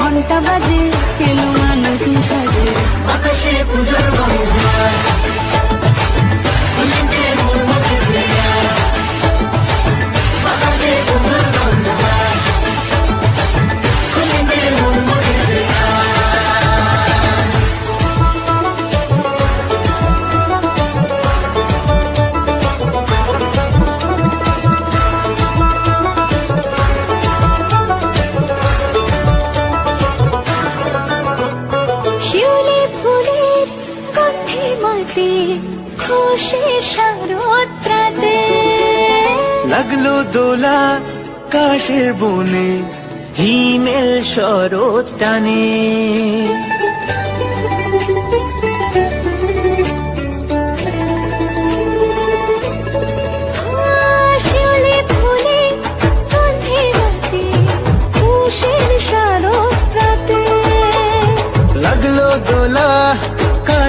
বাজে এলো মানুষ সাজে আকাশে পুজোর গন্ধ মাতে খুশি শারদ্রাতে লাগল দোলা কাশের বনে হিমেল শরৎ টানে। লাগল দোলা